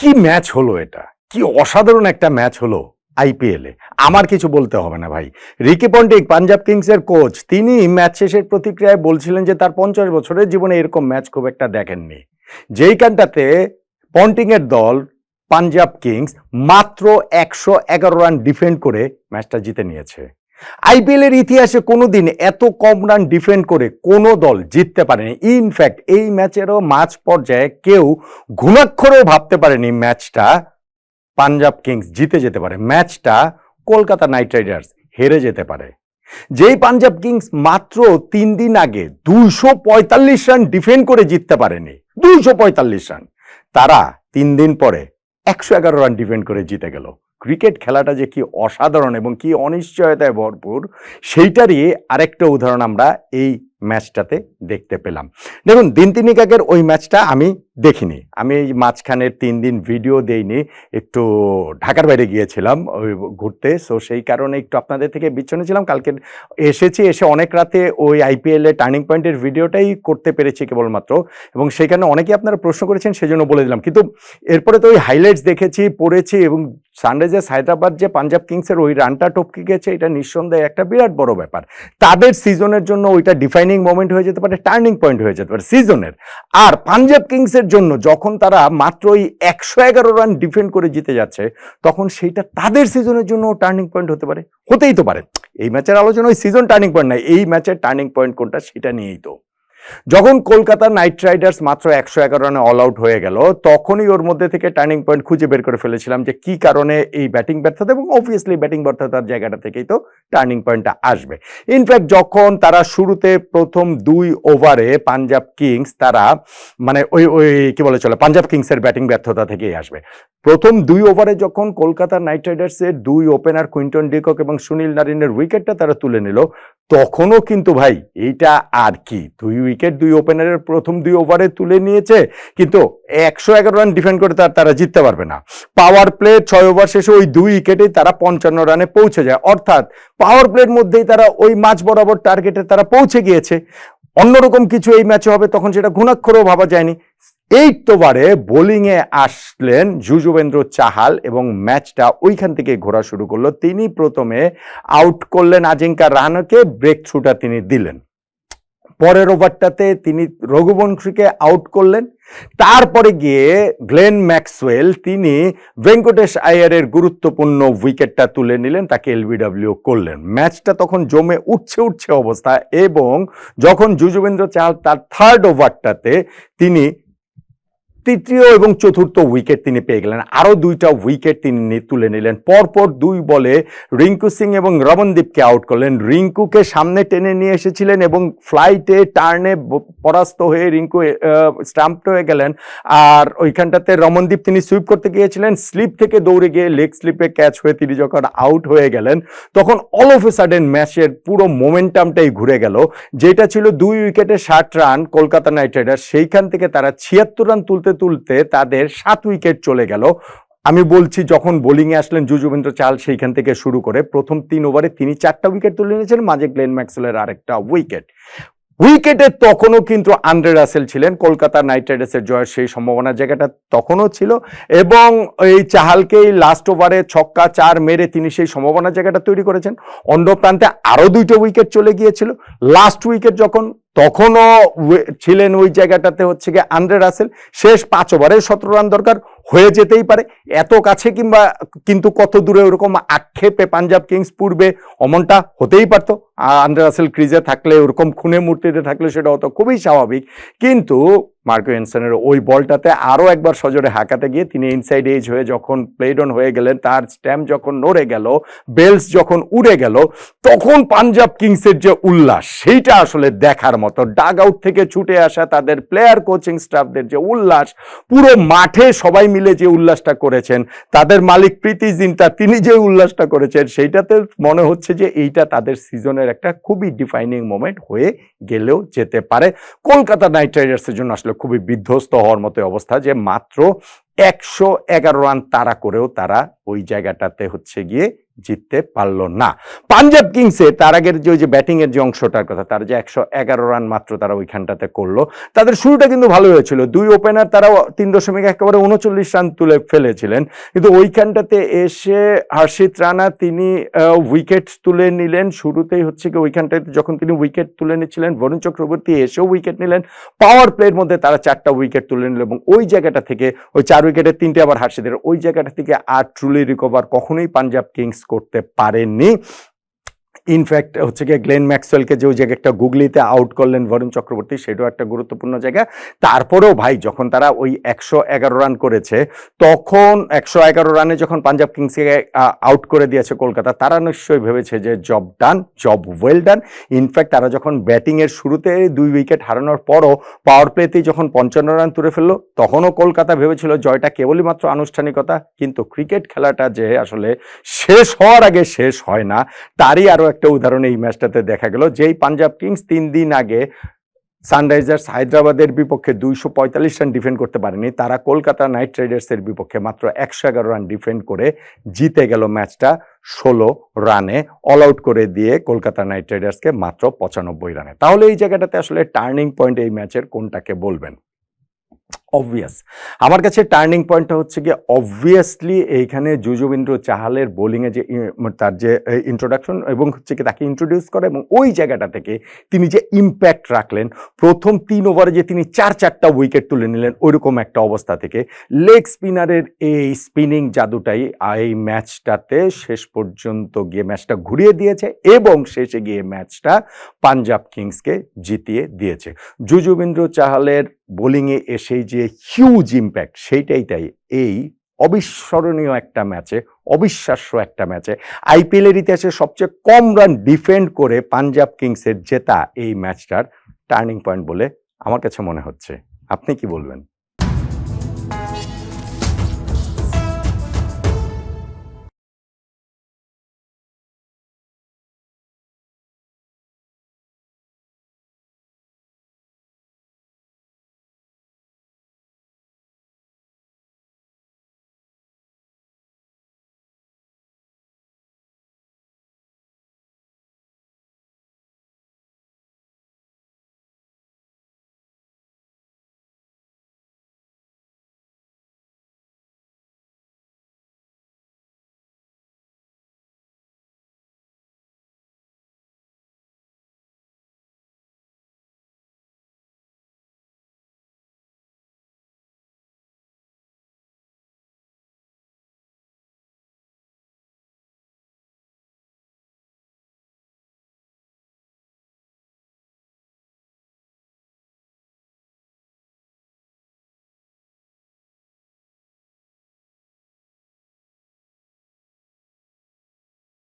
কি ম্যাচ হলো এটা? কি অসাধারণ একটা ম্যাচ হলো আইপিএলে আমার কিছু বলতে হবে না ভাই। রিকি পন্টিক, পাঞ্জাব কিংসের কোচ তিনি ম্যাচ শেষের প্রতিক্রিয়ায় বলছিলেন যে তার পঞ্চাশ বছরের জীবনে এরকম ম্যাচ খুব একটা দেখেননি। যেইখানটাতে পন্টিংয়ের দল, পাঞ্জাব কিংস, মাত্র একশো এগারো রান ডিফেন্ড করে ম্যাচটা জিতে নিয়েছে। আইপিএল এর ইতিহাসে কোনোদিন এত কম রান ডিফেন্ড করে কোনো দল জিততে পারেনি। ইনফ্যাক্ট এই ম্যাচেরও মাঝ পর্যায়ে কেউ ঘুণাক্ষরেও ভাবতে পারেনি ম্যাচটা পাঞ্জাব কিংস জিতে যেতে পারে। ম্যাচটা কলকাতা নাইট রাইডার্স হেরে যেতে পারে। যেই পাঞ্জাব কিংস মাত্র তিন দিন আগে দুইশো পঁয়তাল্লিশ রান ডিফেন্ড করে জিততে পারেনি। দুইশো পঁয়তাল্লিশ রান। তারা তিন দিন পরে একশো এগারো রান ডিফেন্ড করে জিতে গেল। ক্রিকেট খেলাটা যে কি অসাধারণ এবং কি অনিশ্চয়তায় ভরপুর, সেইটারই আরেকটা উদাহরণ আমরা এই ম্যাচটাতে দেখতে পেলাম। দেখুন, দিন তিনিক আগের ওই ম্যাচটা আমি দেখিনি। আমি মাঝখানের তিন দিন ভিডিও দেইনি, একটু ঢাকার বাইরে গিয়েছিলাম ঘুরতে সো সেই কারণে একটু আপনাদের থেকে বিচ্ছন্ন ছিলাম। কালকে এসেছি, এসে অনেক রাতে ওই আইপিএল এর টার্নিং পয়েন্টের ভিডিওটাই করতে পেরেছি কেবলমাত্র, এবং সেখানে অনেকেই আপনারা প্রশ্ন করেছেন, সেজন্য বলে দিলাম। কিন্তু এরপরে তো ওই হাইলাইটস দেখেছি, পড়েছি, এবং সানরাইজার্স হায়দ্রাবাদ যে পাঞ্জাব কিংসের ওই রানটা টপকে গেছে, এটা নিঃসন্দেহে একটা বিরাট বড় ব্যাপার। তাদের সিজনের জন্য ওইটা ডিফাইনিং মোমেন্ট হয়ে যেতে পারে টার্নিং পয়েন্ট হয়ে যেতে পারে সিজনের আর পাঞ্জাব কিংসের জন্য যখন তারা মাত্র ওই একশো এগারো রান ডিফেন্ড করে জিতে যাচ্ছে, তখন সেইটা তাদের সিজনের জন্য টার্নিং পয়েন্ট হতে পারে। হতেই তো পারে। এই ম্যাচের আলোচনা, ওই সিজন টার্নিং পয়েন্ট নাই। এই ম্যাচের টার্নিং পয়েন্ট কোনটা, সেটা নিয়েই তো। যখন কলকাতা নাইট রাইডার্স মাত্র একশো এগারো রানে অল আউট হয়ে গেল, তখনই ওর মধ্যে থেকে টার্নিং পয়েন্ট খুঁজে বের করে ফেলেছিলাম যে কি কারণে এই ব্যাটিং ব্যর্থতা এবং অবভিয়াসলি ব্যাটিং ব্যর্থতার জায়গাটা থেকেই তো টার্নিং পয়েন্টটা আসবে। ইনফ্যাক্ট যখন তারা শুরুতে প্রথম দুই ওভারে পাঞ্জাব কিংস তারা মানে ওই ওই কি বলে চলে পাঞ্জাব কিংসের ব্যাটিং ব্যর্থতা থেকেই আসবে। প্রথম দুই ওভারে যখন কলকাতা নাইট রাইডার্সের দুই ওপেনার কুইন্টন ডিকক এবং সুনীল নারিনের উইকেটটা তারা তুলে নিল তখনও কিন্তু ভাই এইটা আর কি? দুই উইকেট দুই ওপেনারের প্রথম দুই ওভারে তুলে নিয়েছে, কিন্তু একশো এগারো রান ডিফেন্ড করে তার, তারা জিততে পারবে না। পাওয়ার প্লে ছয় ওভার শেষে ওই দুই উইকেটেই তারা পঞ্চান্ন রানে পৌঁছে যায়। অর্থাৎ পাওয়ার প্লের মধ্যেই তারা ওই মাঝ বরাবর টার্গেটে তারা পৌঁছে গিয়েছে। অন্যরকম কিছু এই ম্যাচে হবে, তখন সেটা ঘুণাক্ষরও ভাবা যায়নি। এইট ওভারে বোলিংয়ে আসলেন যুজবেন্দ্র চাহাল এবং ম্যাচটা ওইখান থেকে ঘোরা শুরু করল। তিনি প্রথমে আউট করলেন আজিঙ্কা রাহানকে ব্রেক থ্রুটা তিনি দিলেন। পরের ওভারটাতে তিনি রঘুবংশীকে আউট করলেন। তারপরে গিয়ে গ্লেন ম্যাক্সওয়েল, তিনি ভেঙ্কটেশ আয়ারের গুরুত্বপূর্ণ উইকেটটা তুলে নিলেন, তাকে এলবিডব্লিউ করলেন। ম্যাচটা তখন জমে উঠছে উঠছে অবস্থা এবং যখন যুজবেন্দ্র চাহাল তার থার্ড ওভারটাতে তিনি তৃতীয় এবং চতুর্থ উইকেট তিনি পেয়ে গেলেন। আরও দুইটা উইকেট তিনি তুলে নিলেন। পরপর দুই বলে রিঙ্কু সিং এবং রমনদীপকে আউট করলেন। রিঙ্কুকে সামনে টেনে নিয়ে এসেছিলেন এবং ফ্লাইটে টার্নে পরাস্ত হয়ে রিঙ্কু স্টাম্পড হয়ে গেলেন। আর ওইখানটাতে রমনদীপ তিনি সুইপ করতে গিয়েছিলেন। স্লিপ থেকে দৌড়ে গিয়ে লেগ স্লিপে ক্যাচ হয়ে তিনি যখন আউট হয়ে গেলেন, তখন অল অফ এ সাডেন ম্যাচের পুরো মোমেন্টামটাই ঘুরে গেল। যেটা ছিল দুই উইকেটে ষাট রান কলকাতা নাইট রাইডার্স, সেইখান থেকে তারা ছিয়াত্তর রান তুলতে তুলতে তুলতে তাদের সাত উইকেট চলে গেল। আমি বলছি, যখন বোলিংয়ে আসলেন যুজবেন্দ্র চাল, সেইখান থেকে শুরু করে প্রথম তিন ওভারে তিনি চারটা উইকেট তুলে নিয়েছেন, মাঝে গ্লেন ম্যাক্সেলের আরেকটা উইকেট। উইকেটে তখনও কিন্তু আন্দ্রে রাসেল ছিলেন। কলকাতা নাইট রাইডার্সের জয়ের সেই সম্ভাবনার জায়গাটা তখনও ছিল এবং এই চাহালকেই লাস্ট ওভারে ছক্কা চার মেরে তিনি সেই সম্ভাবনার জায়গাটা তৈরি করেছেন। অন্য প্রান্তে আরও দুইটো উইকেট চলে গিয়েছিল। লাস্ট উইকেট যখন, তখনও ছিলেন ওই জায়গাটাতে হচ্ছে গিয়ে আন্দ্রে রাসেল। শেষ পাঁচ ওভারে সতেরো রান দরকার। হয়ে যেতেই পারে। এত কাছে কিংবা কিন্তু কত দূরে ওরকম আক্ষেপে পাঞ্জাব কিংস পূর্বে অমনটা হতেই পারতো। আন্ডার আসেল ক্রিজে থাকলে, ওরকম খুনে মূর্তিতে থাকলে সেটা হতো, খুবই স্বাভাবিক। কিন্তু মার্কো এনসনের ওই বলটাতে আরও একবার সজোরে হাঁকাতে গিয়ে তিনি ইনসাইড এজ হয়ে যখন প্লেড অন হয়ে গেলেন, তার স্ট্যাম্প যখন নড়ে গেল বেলস যখন উড়ে গেল, তখন পাঞ্জাব কিংসের যে উল্লাস, সেইটা আসলে দেখার মতো। ডাগ আউট থেকে ছুটে আসা তাদের প্লেয়ার কোচিং স্টাফদের যে উল্লাস, পুরো মাঠে সবাই মিলে যে উল্লাসটা করেছেন, তাদের মালিক প্রীতি জিন্তা, তিনি যে উল্লাসটা করেছেন, সেইটাতে মনে হচ্ছে যে এইটা তাদের সিজনের একটা খুবই ডিফাইনিং মোমেন্ট হয়ে গেলেও যেতে পারে। কলকাতা নাইট রাইডার্সের জন্য আসলে খুবই বিধ্বস্ত হওয়ার মতো অবস্থা যে মাত্র একশো এগারো রান তারা করেও তারা ওই জায়গাটাতে হচ্ছে গিয়ে জিততে পারল না। পাঞ্জাব কিংসে তার আগের যে ওই যে ব্যাটিং এর যে অংশটার কথা, তারা যে একশো এগারো রান মাত্র তারা ওইখানটাতে করল, তাদের শুরুটা কিন্তু ভালো হয়েছিল। দুই ওপেনার তারা তিন দশমিক একেবারে উনচল্লিশ রান তুলে ফেলেছিলেন, কিন্তু ওইখানটাতে এসে হর্ষিত রানা তিনি উইকেট তুলে নিলেন। শুরুতেই হচ্ছে কি ওইখানটাতে যখন তিনি উইকেট তুলে নিচ্ছিলেন, বরুণ চক্রবর্তী এসেও উইকেট নিলেন। পাওয়ার প্লের মধ্যে তারা চারটা উইকেট তুলে নিল এবং ওই জায়গাটা থেকে, ওই চার উইকেটের তিনটে আবার হার্ষিদের ওই জায়গাটা থেকে আর ট্রুলি রিকভার কখনোই পাঞ্জাব কিংস করতে পারেননি। ইনফ্যাক্ট হচ্ছে গিয়ে গ্লেন ম্যাক্সওয়েলকে যে ওই জায়গাটা গুগলিতে আউট করলেন বরুণ চক্রবর্তী সেটাও একটা গুরুত্বপূর্ণ জায়গা। তারপরেও ভাই, যখন তারা ওই একশো এগারো রান করেছে, তখন একশো এগারো রানে যখন পাঞ্জাব কিংসকে আউট করে দিয়েছে কলকাতা, তারা নিশ্চয়ই ভেবেছে যে job done job well done in fact তারা যখন ব্যাটিংয়ের শুরুতে দুই উইকেট হারানোর পরও পাওয়ার প্লেতেই যখন পঞ্চান্ন রান তুলে ফেলল, তখনও কলকাতা ভেবেছিল জয়টা কেবলই মাত্র আনুষ্ঠানিকতা, কিন্তু ক্রিকেট খেলাটা যে আসলে শেষ হওয়ার আগে শেষ হয় না, তারই আরও একটা উদাহরণ এই ম্যাচটাতে দেখা গেল। যেই পাঞ্জাব কিংস তিন দিন আগে সানরাইজার্স হায়দ্রাবাদের বিপক্ষে দুইশো পঁয়তাল্লিশ রান ডিফেন্ড করতে পারেনি, তারা কলকাতা নাইট রাইডার্সের বিপক্ষে মাত্র একশো এগারো রান ডিফেন্ড করে জিতে গেল ম্যাচটা ষোলো রানে অল আউট করে দিয়ে কলকাতা নাইট রাইডার্সকে মাত্র পঁচানব্বই রানে। তাহলে এই জায়গাটাতে আসলে টার্নিং পয়েন্ট এই ম্যাচের কোনটাকে বলবেন? অবভিয়াস আমার কাছে টার্নিং পয়েন্টটা হচ্ছে গিয়ে অবভিয়াসলি এইখানে যুজবেন্দ্র চাহালের বোলিংয়ে যে তার যে ইন্ট্রোডাকশন এবং হচ্ছে কি তাকে ইন্ট্রোডিউস করে এবং ওই জায়গাটা থেকে তিনি যে ইম্প্যাক্ট রাখলেন, প্রথম তিন ওভারে যে তিনি চার চারটা উইকেট তুলে নিলেন, ওইরকম একটা অবস্থা থেকে। লেগ স্পিনারের এই স্পিনিং জাদুটাই এই ম্যাচটাতে শেষ পর্যন্ত গিয়ে ম্যাচটা ঘুরিয়ে দিয়েছে এবং শেষে গিয়ে ম্যাচটা পাঞ্জাব কিংসকে জিতিয়ে দিয়েছে। যুজবেন্দ্র চাহালের বোলিংয়ে এসেই যে হিউজ ইম্প্যাক্ট সেইটাই তাই। এই অবিস্মরণীয় একটা ম্যাচে অবিশ্বাস্য একটা ম্যাচে আইপিএলের ইতিহাসে সবচেয়ে কম রান ডিফেন্ড করে পাঞ্জাব কিংসের জেতা এই ম্যাচটার টার্নিং পয়েন্ট বলে আমার কাছে মনে হচ্ছে। আপনি কি বলবেন?